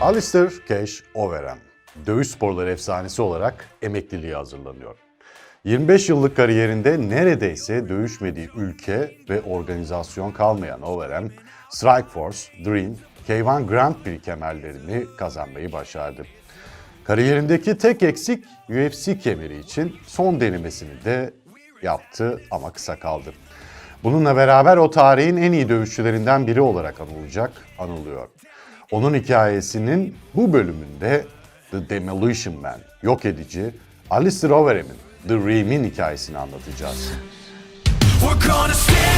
Alistair Cash Overeem, dövüş sporları efsanesi olarak emekliliğe hazırlanıyor. 25 yıllık kariyerinde neredeyse dövüşmediği ülke ve organizasyon kalmayan Overeem, Strikeforce, Dream, K1 Grand Prix kemerlerini kazanmayı başardı. Kariyerindeki tek eksik UFC kemeri için son denemesini de yaptı ama kısa kaldı. Bununla beraber o tarihin en iyi dövüşçülerinden biri olarak anılacak, anılıyor. Onun hikayesinin bu bölümünde The Demolition Man, yok edici, Alistair Overeem'in The Ream'in hikayesini anlatacağız. We're gonna stand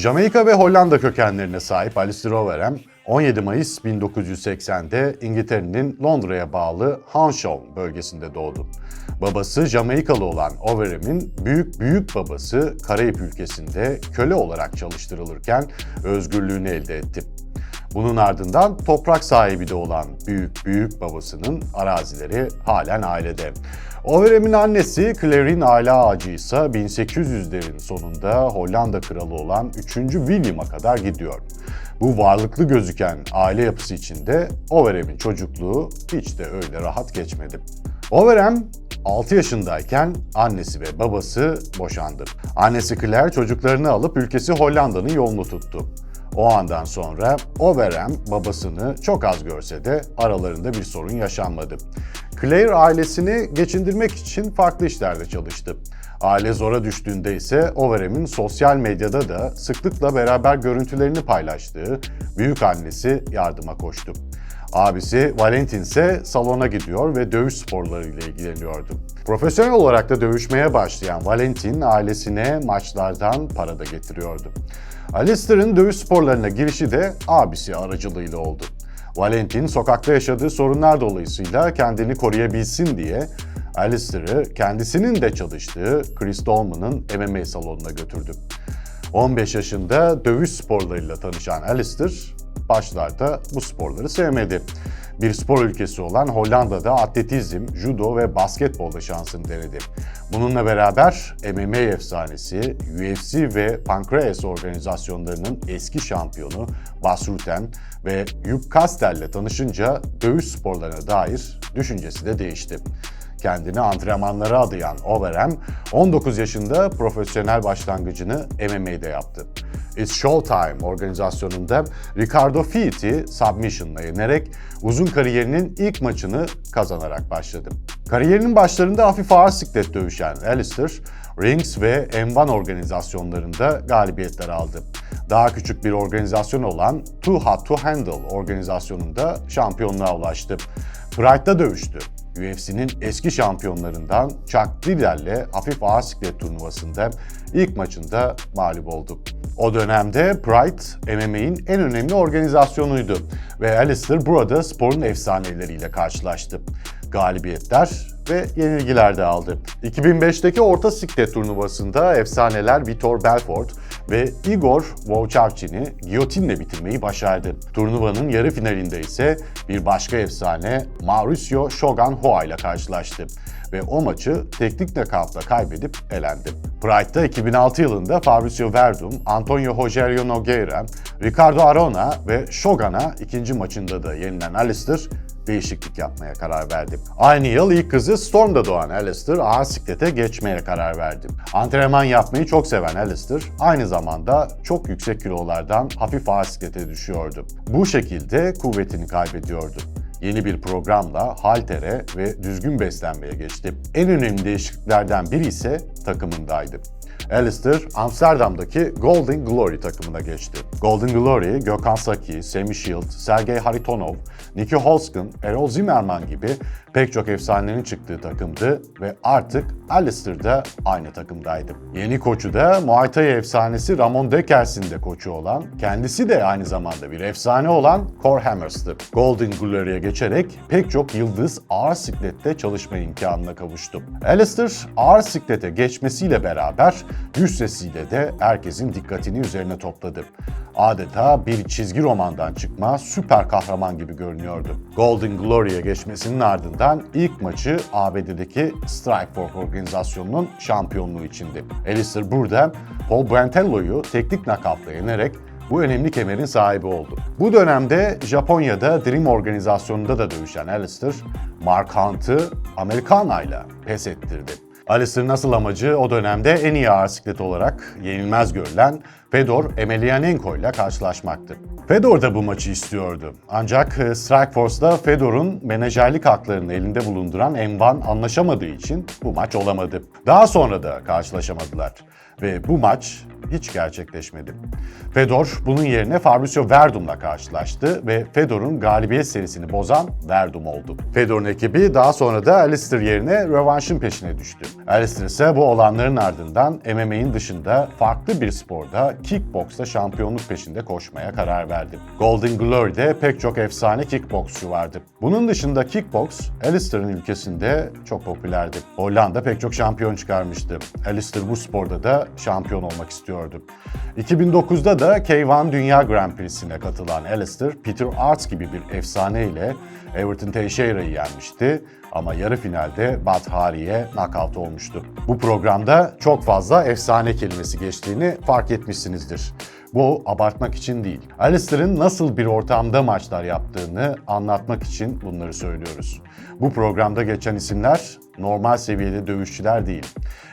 Jamaika ve Hollanda kökenlerine sahip Alistair Overeem, 17 Mayıs 1980'de İngiltere'nin Londra'ya bağlı Hounshaw bölgesinde doğdu. Babası Jamaikalı olan Overeem'in büyük büyük babası Karayip ülkesinde köle olarak çalıştırılırken özgürlüğünü elde etti. Bunun ardından toprak sahibi de olan büyük büyük babasının arazileri halen ailede. Overeem'in annesi Claire'in aile ağacı ise 1800'lerin sonunda Hollanda kralı olan 3. William'a kadar gidiyor. Bu varlıklı gözüken aile yapısı içinde Overeem'in çocukluğu hiç de öyle rahat geçmedi. Overeem 6 yaşındayken annesi ve babası boşandı. Annesi Claire çocuklarını alıp ülkesi Hollanda'nın yolunu tuttu. O andan sonra Overeem babasını çok az görse de aralarında bir sorun yaşanmadı. Claire ailesini geçindirmek için farklı işlerde çalıştı. Aile zora düştüğünde ise Overeem'in sosyal medyada da sıklıkla beraber görüntülerini paylaştığı büyük annesi yardıma koştu. Abisi Valentin ise salona gidiyor ve dövüş sporlarıyla ilgileniyordu. Profesyonel olarak da dövüşmeye başlayan Valentin ailesine maçlardan para da getiriyordu. Alistair'ın dövüş sporlarına girişi de abisi aracılığıyla oldu. Valentin sokakta yaşadığı sorunlar dolayısıyla kendini koruyabilsin diye Alistair'ı kendisinin de çalıştığı Chris Dolman'ın MMA salonuna götürdü. 15 yaşında dövüş sporlarıyla tanışan Alistair başlarda bu sporları sevmedi. Bir spor ülkesi olan Hollanda'da atletizm, judo ve basketbolda şansını denedi. Bununla beraber MMA efsanesi, UFC ve Pancrase organizasyonlarının eski şampiyonu Bas Rutten ve Jupp Kastel'le tanışınca dövüş sporlarına dair düşüncesi de değişti. Kendini antrenmanlara adayan Overeem, 19 yaşında profesyonel başlangıcını MMA'de yaptı. It's Showtime organizasyonunda Ricardo Fiit'i submission'la yenerek uzun kariyerinin ilk maçını kazanarak başladı. Kariyerinin başlarında hafif ağır siklet dövüşen Alistair, Rings ve M1 organizasyonlarında galibiyetler aldı. Daha küçük bir organizasyon olan Too Hot to Handle organizasyonunda şampiyonluğa ulaştı. Pride'da dövüştü. UFC'nin eski şampiyonlarından Chuck Liddell'le hafif ağır siklet turnuvasında ilk maçında mağlup oldu. O dönemde Pride, MMA'in en önemli organizasyonuydu ve Alistair burada sporun efsaneleriyle karşılaştı. Galibiyetler ve yenilgiler de aldı. 2005'teki orta siklet turnuvasında efsaneler Vitor Belfort ve Igor Wojciech'ini giyotinle bitirmeyi başardı. Turnuvanın yarı finalinde ise bir başka efsane Mauricio Shogun Hoa ile karşılaştı ve o maçı teknik nakavtla kaybedip elendi. Pride'da 2006 yılında Fabricio Verdum, Antonio Rogerio Nogueira, Ricardo Arona ve Shogun'a ikinci maçında da yenilen Alistair değişiklik yapmaya karar verdi. Aynı yıl ilk kızı Storm'da doğan Alistair ağır siklete geçmeye karar verdi. Antrenman yapmayı çok seven Alistair aynı zamanda çok yüksek kilolardan hafif ağır siklete düşüyordu. Bu şekilde kuvvetini kaybediyordu. Yeni bir programla haltere ve düzgün beslenmeye geçti. En önemli değişikliklerden biri ise takımındaydı. Alistair, Amsterdam'daki Golden Glory takımına geçti. Golden Glory, Gökhan Saki, Semi Shield, Sergey Haritonov, Nicky Holskin, Errol Zimmerman gibi pek çok efsanenin çıktığı takımdı ve artık Alistair da aynı takımdaydı. Yeni koçu da Muay Thai efsanesi Ramon Deckers'in de koçu olan, kendisi de aynı zamanda bir efsane olan Core Hammers'tı. Golden Glory'e geçerek pek çok yıldız ağır siklette çalışma imkanına kavuştu. Alistair ağır siklete geçmesiyle beraber yüz sesiyle de herkesin dikkatini üzerine topladı. Adeta bir çizgi romandan çıkma süper kahraman gibi görünüyordu. Golden Glory'e geçmesinin ardından ilk maçı ABD'deki Strikeforce organizasyonunun şampiyonluğu içindi. Alistair burada Paul Brantello'yu teknik nakavtla yenerek bu önemli kemerin sahibi oldu. Bu dönemde Japonya'da Dream organizasyonunda da dövüşen Alistair, Mark Hunt'ı Americana ile pes ettirdi. Alistair'ın asıl amacı o dönemde en iyi ağır siklet olarak yenilmez görülen Fedor Emelianenko ile karşılaşmaktı. Fedor da bu maçı istiyordu. Ancak e, Strikeforce'da Fedor'un menajerlik haklarını elinde bulunduran Envan anlaşamadığı için bu maç olamadı. Daha sonra da karşılaşamadılar ve bu maç hiç gerçekleşmedi. Fedor bunun yerine Fabricio Verdum'la karşılaştı ve Fedor'un galibiyet serisini bozan Verdum oldu. Fedor'un ekibi daha sonra da Alistair yerine rövanşın peşine düştü. Alistair ise bu olanların ardından MMA'in dışında farklı bir sporda kickboksta şampiyonluk peşinde koşmaya karar verdi. Golden Glory'de pek çok efsane kickboksçu vardı. Bunun dışında kickboks Alistair'ın ülkesinde çok popülerdi. Hollanda pek çok şampiyon çıkarmıştı. Alistair bu sporda da şampiyon olmak istiyordu. 2009'da da K1 Dünya Grand Prix'sine katılan Alistair, Peter Arts gibi bir efsane ile Everton Teixeira'yı yenmişti ama yarı finalde Bad Hari'ye knockout olmuştu. Bu programda çok fazla efsane kelimesi geçtiğini fark etmişsinizdir. Bu abartmak için değil. Alistair'ın nasıl bir ortamda maçlar yaptığını anlatmak için bunları söylüyoruz. Bu programda geçen isimler normal seviyede dövüşçüler değil.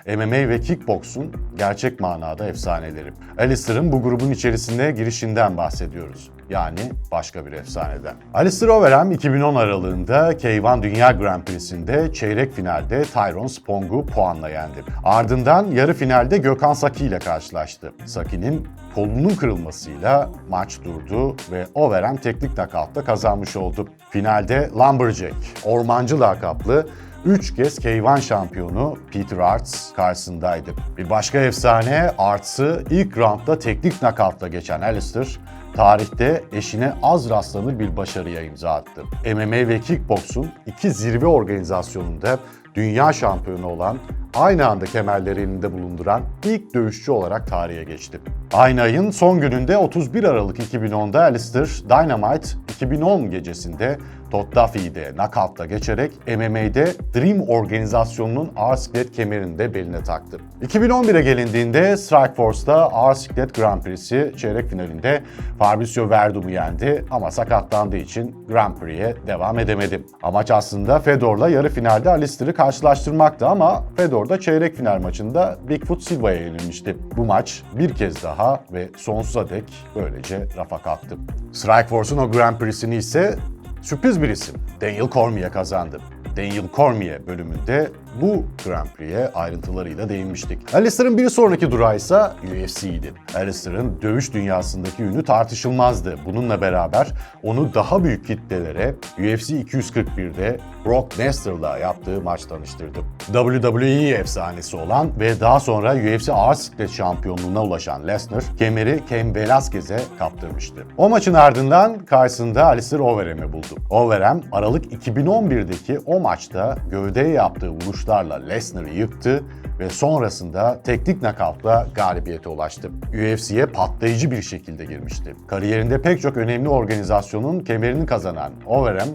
MMA ve kickboksun gerçek manada efsaneleri. Alistair'ın bu grubun içerisinde girişinden bahsediyoruz. Yani başka bir efsaneden. Alistair Overeem 2010 aralığında K1 Dünya Grand Prix'sinde çeyrek finalde Tyrone Spong'u puanla yendi. Ardından yarı finalde Gökhan Saki ile karşılaştı. Saki'nin kolunun kırılmasıyla maç durdu ve Overeem teknik knockout'ta kazanmış oldu. Finalde Lumberjack, ormancı lakaplı 3 kez K1 şampiyonu Peter Arts karşısındaydı. Bir başka efsane Arts'ı ilk roundda teknik knockout'la geçen Alistair, tarihte eşine az rastlanır bir başarıya imza attı. MMA ve kickboksun iki zirve organizasyonunda dünya şampiyonu olan aynı anda kemerleri elinde bulunduran ilk dövüşçü olarak tarihe geçti. Aynı ayın son gününde 31 Aralık 2010'da Alistair Dynamite 2010 gecesinde Todd Duffy'yi de geçerek MMA'de Dream organizasyonunun ağır siklet kemerini de beline taktı. 2011'e gelindiğinde Strikeforce'da ağır siklet Grand Prix'si çeyrek finalinde Fabricio Verdum'u yendi ama sakatlandığı için Grand Prix'e devam edemedi. Amaç aslında Fedor'la yarı finalde Alistair'ı karşılaştırmaktı ama Fedor da çeyrek final maçında Bigfoot Silva'ya yenilmişti. Bu maç bir kez daha ve sonsuza dek böylece rafa kalktı. Strikeforce'un o Grand Prix'sini ise Sürpriz bir isim. Daniel Cormier kazandı. Daniel Cormier bölümünde bu Grand Prix'e ayrıntılarıyla değinmiştik. Alistair'ın bir sonraki durağı ise UFC'ydi. Alistair'ın dövüş dünyasındaki ünü tartışılmazdı. Bununla beraber onu daha büyük kitlelere UFC 241'de Brock Lesnar'la yaptığı maç tanıştırdı. WWE efsanesi olan ve daha sonra UFC ağır siklet şampiyonluğuna ulaşan Lesnar, kemeri Ken Velasquez'e kaptırmıştı. O maçın ardından karşısında Alistair Overeem'i buldu. Overeem, Aralık 2011'deki o maçta gövdeye yaptığı vuruşlarla Lesnar'ı yıktı ve sonrasında teknik nakavtla galibiyete ulaştı. UFC'ye patlayıcı bir şekilde girmişti. Kariyerinde pek çok önemli organizasyonun kemerini kazanan Overeem,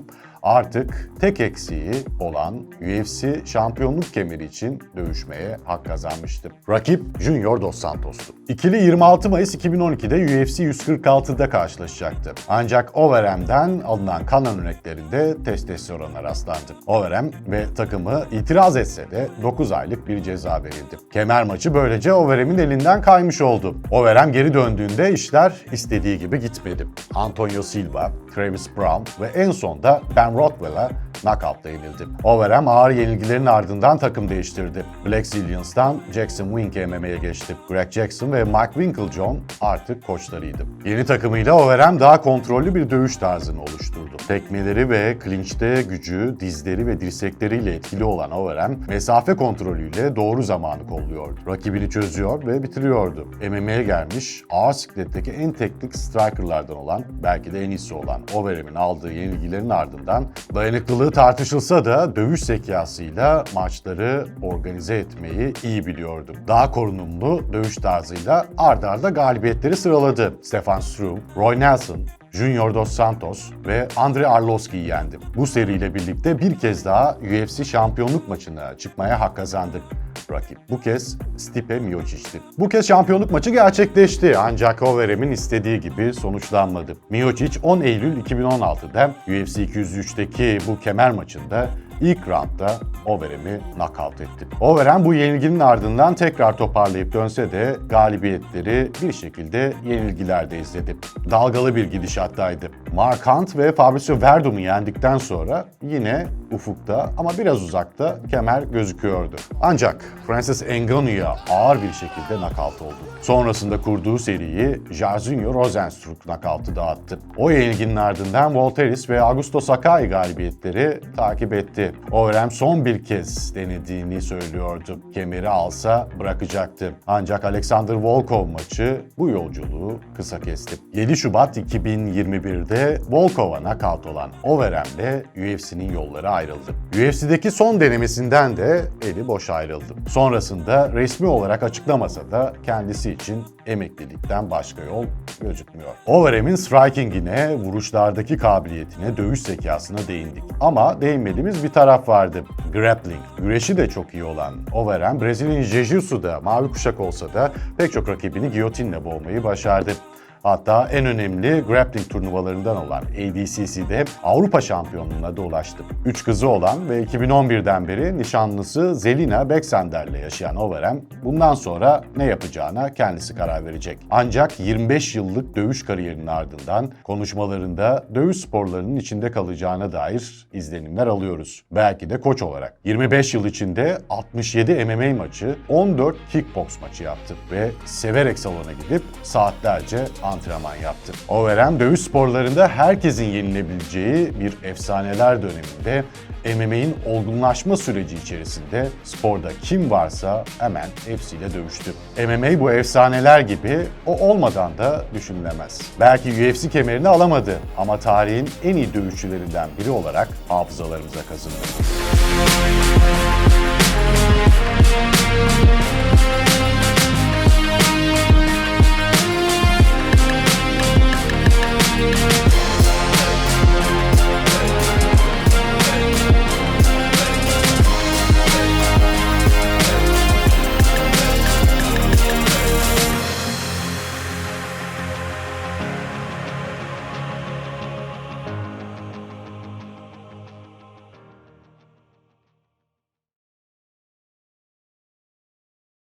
artık tek eksiği olan UFC şampiyonluk kemeri için dövüşmeye hak kazanmıştı. Rakip Junior Dos Santos'tu. İkili 26 Mayıs 2012'de UFC 146'da karşılaşacaktı. Ancak Overeem'den alınan kan örneklerinde testosterona rastlandı. Overeem ve takımı itiraz etse de 9 aylık bir ceza verildi. Kemer maçı böylece Overeem'in elinden kaymış oldu. Overeem geri döndüğünde işler istediği gibi gitmedi. Antonio Silva, Travis Brown ve en son da Ben Rothwell'a knockout'ta yenildi. Overeem ağır yenilgilerin ardından takım değiştirdi. Black Zillions'tan Jackson Wink MMA'ye geçti. Greg Jackson ve Mike Winklejohn artık koçlarıydı. Yeni takımıyla Overeem daha kontrollü bir dövüş tarzını oluşturdu. Tekmeleri ve clinch'te gücü, dizleri ve dirsekleriyle etkili olan Overeem, mesafe kontrolüyle doğru zamanı kolluyordu. Rakibini çözüyor ve bitiriyordu. MMA'ye gelmiş, ağır sikletteki en teknik strikerlardan olan, belki de en iyisi olan Overeem'in aldığı yenilgilerin ardından dayanıklılığı tartışılsa da dövüş zekasıyla maçları organize etmeyi iyi biliyordu. Daha korunumlu dövüş tarzıyla ardarda arda galibiyetleri sıraladı. Stefan Struve, Roy Nelson, Junior Dos Santos ve Andre Arlovski'yi yendi. Bu seriyle birlikte bir kez daha UFC şampiyonluk maçına çıkmaya hak kazandı. Rakip bu kez Stipe Miocic'ti. Bu kez şampiyonluk maçı gerçekleşti ancak Overeem'in istediği gibi sonuçlanmadı. Miocic 10 Eylül 2016'da UFC 203'teki bu kemer maçında ilk roundda Overeem'i knockout etti. Overeem bu yenilginin ardından tekrar toparlayıp dönse de galibiyetleri bir şekilde yenilgilerde izledi. Dalgalı bir gidişattaydı. Mark Hunt ve Fabricio Verdum'u yendikten sonra yine ufukta ama biraz uzakta kemer gözüküyordu. Ancak Francis Ngannou'ya ağır bir şekilde knockout oldu. Sonrasında kurduğu seriyi Jairzinho Rozenstruik knockout'u dağıttı. O yenilginin ardından Volteris ve Augusto Sakai galibiyetleri takip etti. Overeem son bir kez denediğini söylüyordu. Kemeri alsa bırakacaktı. Ancak Alexander Volkov maçı bu yolculuğu kısa kesti. 7 Şubat 2021'de Volkov'a knockout olan Overeem'le UFC'nin yolları ayrıldı. UFC'deki son denemesinden de eli boş ayrıldı. Sonrasında resmi olarak açıklamasa da kendisi için emeklilikten başka yol gözükmüyor. Overeem'in strikingine, vuruşlardaki kabiliyetine, dövüş zekasına değindik. Ama değinmediğimiz bir taraf vardı. Grappling. Güreşi de çok iyi olan Overeem, Brezilya'nın Jiu-Jitsu'da mavi kuşak olsa da pek çok rakibini giyotinle boğmayı başardı. Hatta en önemli grappling turnuvalarından olan ADCC'de Avrupa şampiyonluğuna da ulaştı. Üç kızı olan ve 2011'den beri nişanlısı Zelina Beksender'le yaşayan Overeem bundan sonra ne yapacağına kendisi karar verecek. Ancak 25 yıllık dövüş kariyerinin ardından konuşmalarında dövüş sporlarının içinde kalacağına dair izlenimler alıyoruz. Belki de koç olarak. 25 yıl içinde 67 MMA maçı, 14 kickbox maçı yaptı ve severek salona gidip saatlerce antrenman yaptı. Overeem dövüş sporlarında herkesin yenilebileceği bir efsaneler döneminde MMA'in olgunlaşma süreci içerisinde sporda kim varsa hemen hepsiyle dövüştü. MMA bu efsaneler gibi o olmadan da düşünülemez. Belki UFC kemerini alamadı ama tarihin en iyi dövüşçülerinden biri olarak hafızalarımıza kazındı.